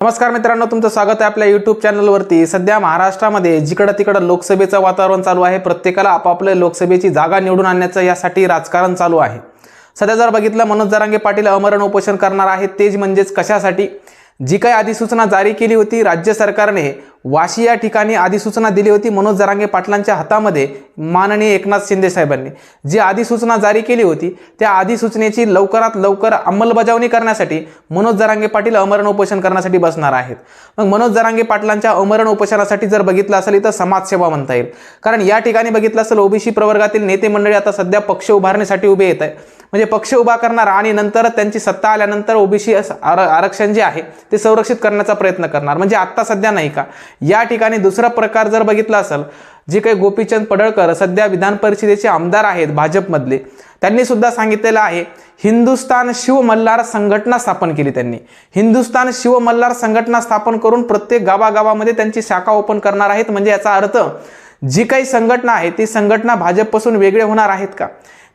नमस्कार मित्रांनो तुमचं स्वागत आहे आपल्या यूट्यूब चॅनलवरती सध्या महाराष्ट्रामध्ये जिकडं तिकडं लोकसभेचं वातावरण चालू आहे प्रत्येकाला आपापल्या लोकसभेची जागा निवडून आणण्याचं यासाठी राजकारण चालू आहे. सध्या जर बघितलं मनोज जरांगे पाटील अमरण उपोषण करणार आहेत तेच म्हणजेच कशासाठी? जी काही अधिसूचना जारी केली होती राज्य सरकारने वाशी या ठिकाणी अधिसूचना दिली होती. मनोज जरांगे पाटलांच्या हातामध्ये माननीय एकनाथ शिंदे साहेबांनी. जी अधिसूचना जारी केली होती त्या अधिसूचनेची लवकरात लवकर अंमलबजावणी करण्यासाठी मनोज जरांगे पाटील अमरण उपोषण करण्यासाठी बसणार आहेत. मग मनोज जरांगे पाटलांच्या अमरण उपोषणासाठी जर बघितलं असेल इथं समाजसेवा म्हणता येईल. कारण या ठिकाणी बघितलं असेल ओबीसी प्रवर्गातील नेते मंडळी आता सध्या पक्ष उभारण्यासाठी उभे येत आहे म्हणजे पक्ष उभा करणार आणि नंतर त्यांची सत्ता आल्यानंतर ओबीसी आरक्षण जे आहे ते संरक्षित करण्याचा प्रयत्न करणार. म्हणजे आत्ता सध्या नाही का? या ठिकाणी दुसरा प्रकार जर बघितला असेल जे काही गोपीचंद पडळकर सध्या विधान परिषदेचे आमदार आहेत भाजपमधले त्यांनी सुद्धा सांगितलेलं आहे हिंदुस्तान शिव मल्हार संघटना स्थापन केली त्यांनी. हिंदुस्तान शिव मल्हार संघटना स्थापन करून प्रत्येक गावागावामध्ये त्यांची शाखा ओपन करणार आहेत म्हणजे याचा अर्थ जी काही संघटना आहे ती संघटना भाजपपासून वेगळे होणार आहेत का?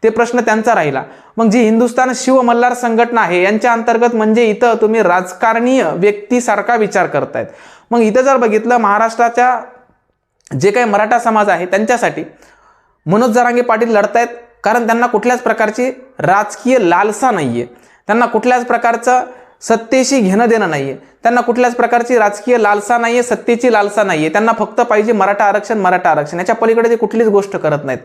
ते प्रश्न त्यांचा राहिला. मग जी हिंदुस्तान शिव मल्हार संघटना आहे यांच्या अंतर्गत म्हणजे इथं तुम्ही राजकारणीय व्यक्तीसारखा विचार करतायत. मग इथं जर बघितलं महाराष्ट्राच्या जे काही मराठा समाज आहे त्यांच्यासाठी मनोज जरांगे पाटील लढतायत कारण त्यांना कुठल्याच प्रकारची राजकीय लालसा नाही आहे त्यांना कुठल्याच प्रकारचं सत्तेशी घेणं देणं नाही आहे त्यांना कुठल्याच प्रकारची राजकीय लालसा नाही आहे सत्तेची लालसा नाही आहे त्यांना फक्त पाहिजे मराठा आरक्षण मराठा आरक्षण. याच्या पलीकडे ते कुठलीच गोष्ट करत नाहीत.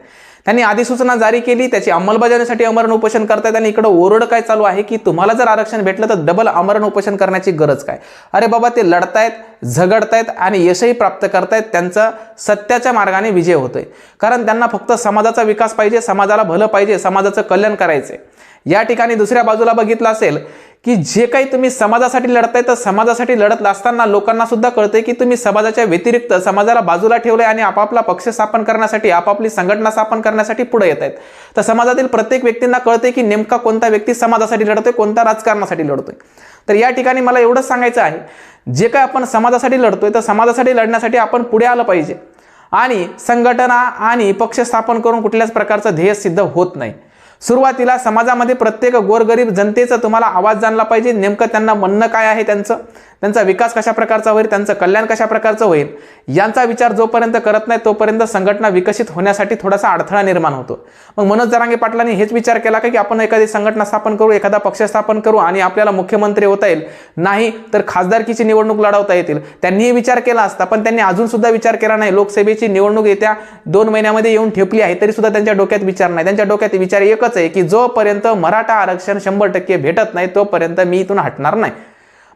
त्यांनी अधिसूचना जारी केली त्याची अंमलबजावणीसाठी अमरण उपोषण करतायत आणि इकडं ओरड काय चालू आहे की तुम्हाला जर आरक्षण भेटलं तर डबल अमरण उपोषण करण्याची गरज काय? अरे बाबा ते लढतायत झगडतायत आणि यशही प्राप्त करतायत. त्यांचा सत्याच्या मार्गाने विजय होतोय. कारण त्यांना फक्त समाजाचा विकास पाहिजे समाजाला भलं पाहिजे समाजाचं कल्याण करायचंय. या ठिकाणी दुसऱ्या बाजूला बघितलं असेल की जे काही तुम्ही समाजासाठी लढताय तर समाजासाठी लढत असताना लोकांना सुद्धा कळतंय की तुम्ही समाजाच्या व्यतिरिक्त समाजाला बाजूला ठेवलंय आणि आपापला पक्ष स्थापन करण्यासाठी आपापली संघटना स्थापन करण्यासाठी पुढे येत आहेत तर समाजातील प्रत्येक व्यक्तींना कळते की नेमका कोणता व्यक्ती समाजासाठी लढतोय कोणता राजकारणासाठी लढतोय. तर या ठिकाणी मला एवढंच सांगायचं आहे जे काय आपण समाजासाठी लढतोय तर समाजासाठी लढण्यासाठी आपण पुढे आलं पाहिजे. आणि संघटना आणि पक्ष स्थापन करून कुठल्याच प्रकारचं ध्येय सिद्ध होत नाही. सुरुवातीला समाजामध्ये प्रत्येक गोरगरीब जनतेचा तुम्हाला आवाज जाणला पाहिजे. नेमकं त्यांना म्हणणं काय आहे त्यांचं? त्यांचा विकास कशा प्रकारचा होईल त्यांचं कल्याण कशा प्रकारचं होईल यांचा विचार जोपर्यंत करत नाही तोपर्यंत संघटना विकसित होण्यासाठी थोडासा अडथळा निर्माण होतो. मग मनोज जरांगे पाटलांनी हेच विचार केला का की आपण एखादी संघटना स्थापन करू एखादा पक्ष स्थापन करू आणि आपल्याला मुख्यमंत्री होता येईल? नाही तर खासदारकीची निवडणूक लढवता येतील. त्यांनीही विचार केला असता पण त्यांनी अजून सुद्धा विचार केला नाही. लोकसभेची निवडणूक येत्या दोन महिन्यामध्ये येऊन ठेपली आहे तरी सुद्धा त्यांच्या डोक्यात विचार नाही. त्यांच्या डोक्यात विचार एकच आहे की जोपर्यंत मराठा आरक्षण शंभर टक्के भेटत नाही तोपर्यंत मी इथून हटणार नाही.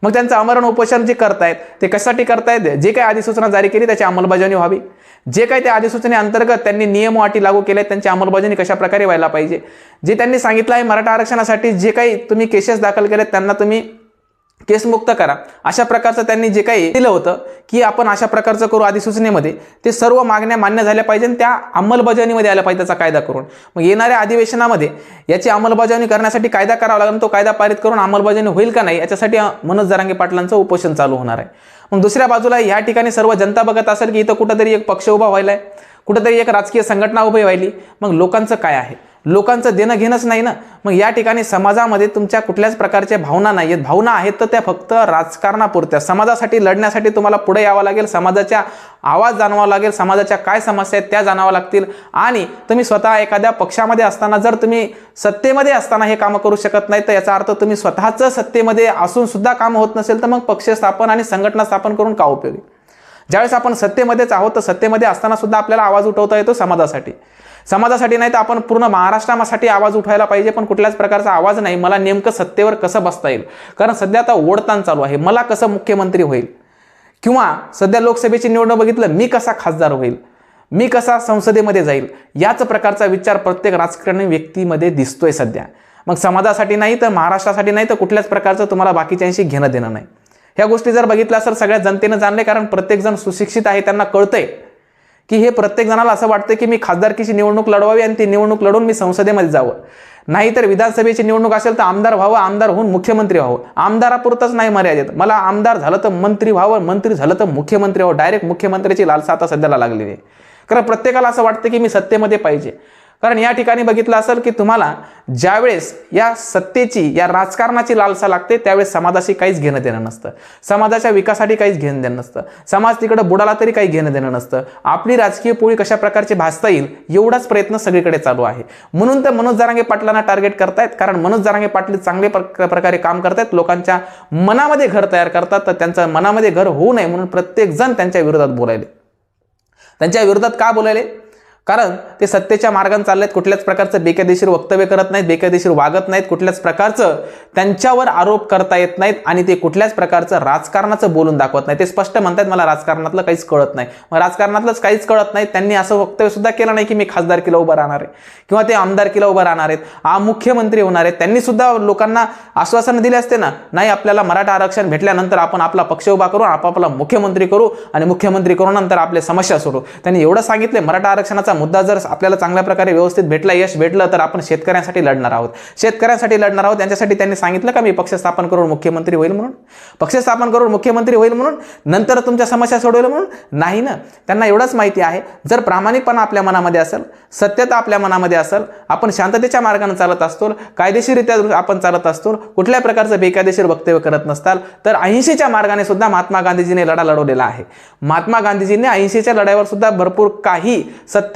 मग त्यांचं अमरण उपोषण जे करतायत ते कशासाठी करतायत? जे काही अधिसूचना जारी केली त्याची अंमलबजावणी व्हावी. जे काही त्या अधिसूचनेअंतर्गत त्यांनी नियम अटी लागू केले त्यांची अंमलबजावणी कशा प्रकारे व्हायला पाहिजे? जे त्यांनी सांगितलं आहे मराठा आरक्षणासाठी जे काही तुम्ही केसेस दाखल केलेत त्यांना तुम्ही केसमुक्त करा. अशा प्रकारचं त्यांनी जे काही दिलं होतं की आपण अशा प्रकारचं करू अधिसूचनेमध्ये ते सर्व मागण्या मान्य झाल्या पाहिजे आणि त्या अंमलबजावणीमध्ये आल्या पाहिजे त्याचा कायदा करून. मग येणाऱ्या अधिवेशनामध्ये याची अंमलबजावणी करण्यासाठी कायदा करावा लागेल तो कायदा पारित करून अंमलबजावणी होईल का नाही याच्यासाठी मनोज जरांगे पाटलांचं उपोषण चालू होणार आहे. मग दुसऱ्या बाजूला या ठिकाणी सर्व जनता बघत असेल की इथं कुठंतरी एक पक्ष उभा व्हायला आहे कुठंतरी एक राजकीय संघटना उभी व्हायली मग लोकांचं काय आहे? लोकांचं देणं घेणंच नाही ना. मग या ठिकाणी समाजामध्ये तुमच्या कुठल्याच प्रकारच्या भावना नाही आहेत. भावना आहेत तर त्या फक्त राजकारणापुरत्या. समाजासाठी लढण्यासाठी तुम्हाला पुढे यावं लागेल. समाजाच्या आवाज जाणवावा लागेल. समाजाच्या काय समस्या आहेत त्या जाणाव्या लागतील. आणि तुम्ही स्वतः एखाद्या पक्षामध्ये असताना जर तुम्ही सत्तेमध्ये असताना हे कामं करू शकत नाही तर याचा अर्थ तुम्ही स्वतःच सत्तेमध्ये असून सुद्धा काम होत नसेल तर मग पक्ष स्थापन आणि संघटना स्थापन करून का उपयोगी? ज्यावेळेस आपण सत्तेमध्येच आहोत तर सत्तेमध्ये असताना सुद्धा आपल्याला आवाज उठवता येतो समाजासाठी. समाजासाठी नाही तर आपण पूर्ण महाराष्ट्रासाठी आवाज उठायला पाहिजे पण कुठल्याच प्रकारचा आवाज नाही. मला नेमकं सत्तेवर कसं बसता येईल? कारण सध्या आता ओढताण चालू आहे. मला कसं मुख्यमंत्री होईल? किंवा सध्या लोकसभेची निवडणूक बघितलं मी कसा खासदार होईल? मी कसा संसदेमध्ये जाईल? याच प्रकारचा विचार प्रत्येक राजकारणी व्यक्तीमध्ये दिसतोय सध्या. मग समाजासाठी नाही तर महाराष्ट्रासाठी नाही तर कुठल्याच प्रकारचं तुम्हाला बाकीच्यांशी घेणं देणं नाही. ह्या गोष्टी जर बघितल्या तर सगळ्या जनतेनं जाणले कारण प्रत्येकजण सुशिक्षित आहे त्यांना कळतंय. की हे प्रत्येक जणाला असं वाटतं की मी खासदारकीची निवडणूक लढवावी आणि ती निवडणूक लढवून मी संसदेमध्ये जावं. नाहीतर विधानसभेची निवडणूक असेल तर आमदार व्हावं आमदार होऊन मुख्यमंत्री व्हावं. आमदारापुरतच नाही मर्यादित. मला आमदार झालं तर मंत्री व्हावं मंत्री झालं तर मुख्यमंत्री व्हावं. डायरेक्ट मुख्यमंत्र्याची लालसा आता सध्याला लागलेली आहे. कारण प्रत्येकाला असं वाटतं की मी सत्तेमध्ये पाहिजे. कारण या ठिकाणी बघितलं असेल की तुम्हाला ज्यावेळेस या सत्तेची या राजकारणाची लालसा लागते त्यावेळेस समाजाशी काहीच घेणं देणं नसतं. समाजाच्या विकासासाठी काहीच घेणं देणं नसतं. समाज तिकडे बुडाला तरी काही घेणं देणं नसतं. आपली राजकीय पोळी कशा प्रकारची भासता येईल एवढाच प्रयत्न सगळीकडे चालू आहे. म्हणून तर मनोज जारांगे पाटलांना टार्गेट करतायत कारण मनोज जरांगे पाटील चांगले प्रकारे काम करतायत. लोकांच्या मनामध्ये घर तयार करतात तर त्यांचं मनामध्ये घर होऊ नये म्हणून प्रत्येकजण त्यांच्या विरोधात बोलायले. त्यांच्या विरोधात का बोलायले? कारण ते सत्तेच्या मार्गाने चाललेत कुठल्याच प्रकारचं बेकायदेशीर वक्तव्य करत नाहीत बेकायदेशीर वागत नाहीत कुठल्याच प्रकारचं त्यांच्यावर आरोप करता येत नाहीत आणि ते कुठल्याच प्रकारचं राजकारणाचं बोलून दाखवत नाही ते स्पष्ट म्हणतात मला राजकारणातलं काहीच कळत नाही. मग राजकारणातलंच काहीच कळत नाही त्यांनी असं वक्तव्य सुद्धा केलं नाही की मी खासदारकीला उभं राहणार आहे किंवा ते आमदारकीला उभं राहणार आहेत आ मुख्यमंत्री होणार आहेत. त्यांनी सुद्धा लोकांना आश्वासन दिले असते ना नाही आपल्याला मराठा आरक्षण भेटल्यानंतर आपण आपला पक्ष उभा करू आपापला मुख्यमंत्री करू आणि मुख्यमंत्री करू नंतर आपल्या समस्या सोडू. त्यांनी एवढं सांगितलं मराठा आरक्षणाचा मुद्दा जर आपल्याला चांगल्या प्रकारे व्यवस्थित भेटला यश भेटलं तर आपण शेतकऱ्यांसाठी लढणार आहोत. शेतकऱ्यांसाठी लढणार आहोत. त्यांच्यासाठी त्यांनी सांगितलं का मी पक्ष स्थापन करून मुख्यमंत्री होईल म्हणून? पक्ष स्थापन करून मुख्यमंत्री होईल म्हणून? नंतर तुमच्या समस्या सोडवेल म्हणून? नाही ना. त्यांना एवढंच माहिती आहे. जर प्रामाणिकपणा आपल्या मनामध्ये असेल सत्यता आपल्या मनामध्ये असेल आपण शांततेच्या मार्गाने चालत असतो कायदेशीररित्या आपण चालत असतो कुठल्या प्रकारचं बेकायदेशीर वक्तव्य करत नसताल तर अहिंसेच्या मार्गाने सुद्धा महात्मा गांधीजीने लढा लढवलेला आहे. महात्मा गांधीजींनी अहिंसेच्या लढाईवर सुद्धा भरपूर काही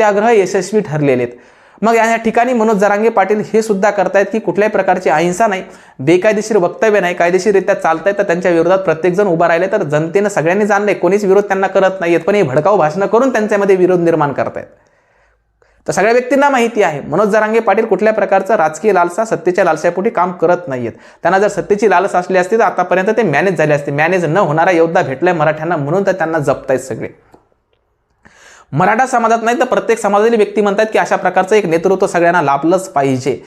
सत्याग्रह यशस्वी ठरलेले आहेत मग या ठिकाणी मनोज जरांगे पाटील हे सुद्धा करतायत की कुठल्याही प्रकारची अहिंसा नाही बेकायदेशीर वक्तव्य नाही कायदेशीररित्या चालतायत तर त्यांच्या विरोधात प्रत्येकजण उभा राहिले तर जनतेनं सगळ्यांनी जाणले कोणीच विरोध त्यांना करत नाहीयेत. पण हे भडकाऊ भाषणं करून त्यांच्यामध्ये विरोध निर्माण करतायत. तर सगळ्या व्यक्तींना माहिती आहे मनोज जरांगे पाटील कुठल्या प्रकारचं राजकीय लालसा सत्तेच्या लालसापोटी काम करत नाहीयेत. त्यांना जर सत्तेची लालस असली असती तर आतापर्यंत ते मॅनेज झाले असते. मॅनेज न होणारा योद्धा भेटलाय मराठ्यांना म्हणून तर त्यांना जपतायत सगळे. मराठा समाजात नाही तर प्रत्येक समाजातील व्यक्ती म्हणतात की अशा प्रकारचं एक नेतृत्व सगळ्यांना लाभलंच पाहिजे.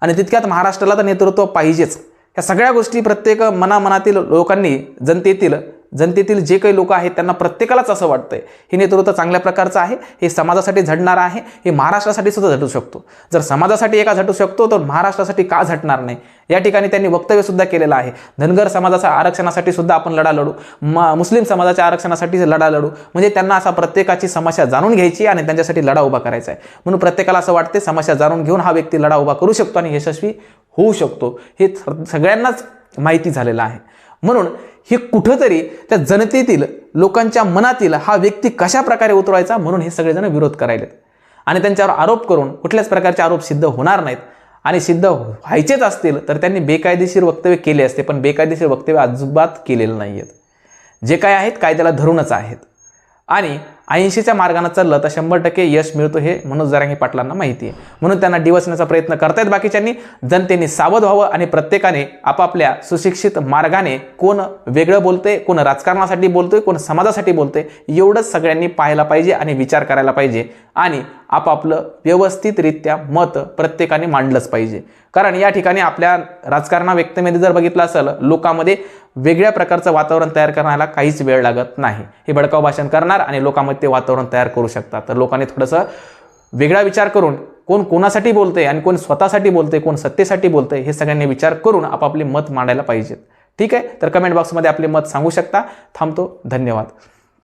आणि तितक्यात महाराष्ट्राला तर नेतृत्व पाहिजेच. या सगळ्या गोष्टी प्रत्येक मनामनातील लोकांनी जनतेतील जनतेतील जे काही लोक आहेत त्यांना प्रत्येकालाच असं वाटतंय हे नेतृत्व चांगल्या प्रकारचं आहे हे समाजासाठी झडणार आहे हे महाराष्ट्रासाठी सुद्धा झटू शकतो. जर समाजासाठी एका झटू शकतो तर महाराष्ट्रासाठी का झटणार नाही? या ठिकाणी त्यांनी वक्तव्य सुद्धा केलेलं आहे. धनगर समाजाच्या आरक्षणासाठी सुद्धा आपण लढा लढू. म मुस्लिम समाजाच्या आरक्षणासाठी लढा लढू. म्हणजे त्यांना असा प्रत्येकाची समस्या जाणून घ्यायची आणि त्यांच्यासाठी लढा उभा करायचा आहे. म्हणून प्रत्येकाला असं वाटते समस्या जाणून घेऊन हा व्यक्ती लढा उभा करू शकतो आणि यशस्वी होऊ शकतो. हे सगळ्यांनाच माहिती झालेलं आहे. म्हणून हे कुठंतरी त्या जनतेतील लोकांच्या मनातील हा व्यक्ती कशा प्रकारे उतरवायचा म्हणून हे सगळेजण विरोध करायलेत. आणि त्यांच्यावर आरोप करून कुठल्याच प्रकारचे आरोप सिद्ध होणार नाहीत. आणि सिद्ध व्हायचेच असतील तर त्यांनी बेकायदेशीर वक्तव्य केले असते पण बेकायदेशीर वक्तव्य अजिबात केलेलं नाही आहेत जे काय आहेत कायद्याला धरूनच आहेत. आणि ऐंशीच्या मार्गानं चाललं तर शंभर टक्के यश मिळतो हे मनोज जरांगी पाटलांना माहिती आहे. म्हणून त्यांना डिवसण्याचा प्रयत्न करतायत बाकीच्यांनी. जनतेने सावध व्हावं आणि प्रत्येकाने आपापल्या सुशिक्षित मार्गाने कोण वेगळं बोलते कोण राजकारणासाठी बोलतोय कोण समाजासाठी बोलतोय एवढंच सगळ्यांनी पाहायला पाहिजे आणि विचार करायला पाहिजे. आणि आपापलं व्यवस्थितरित्या मत प्रत्येकाने मांडलंच पाहिजे. कारण या ठिकाणी आपल्या राजकारणा व्यक्तीमध्ये जर बघितलं असेल लोकांमध्ये वेगळ्या प्रकारचं वातावरण तयार करण्याला काहीच वेळ लागत नाही. हे भडकाव भाषण करणार आणि लोकांमध्ये ते वातावरण तयार करू शकतात. तर लोकांनी थोडंसं वेगळा विचार करून कोण कोणासाठी बोलते आणि कोण स्वतःसाठी बोलते कोण सत्तेसाठी बोलते हे सगळ्यांनी विचार करून आपापले मत मांडायला पाहिजेत. ठीक आहे? तर कमेंट बॉक्समध्ये आपले मत सांगू शकता. थांबतो. धन्यवाद.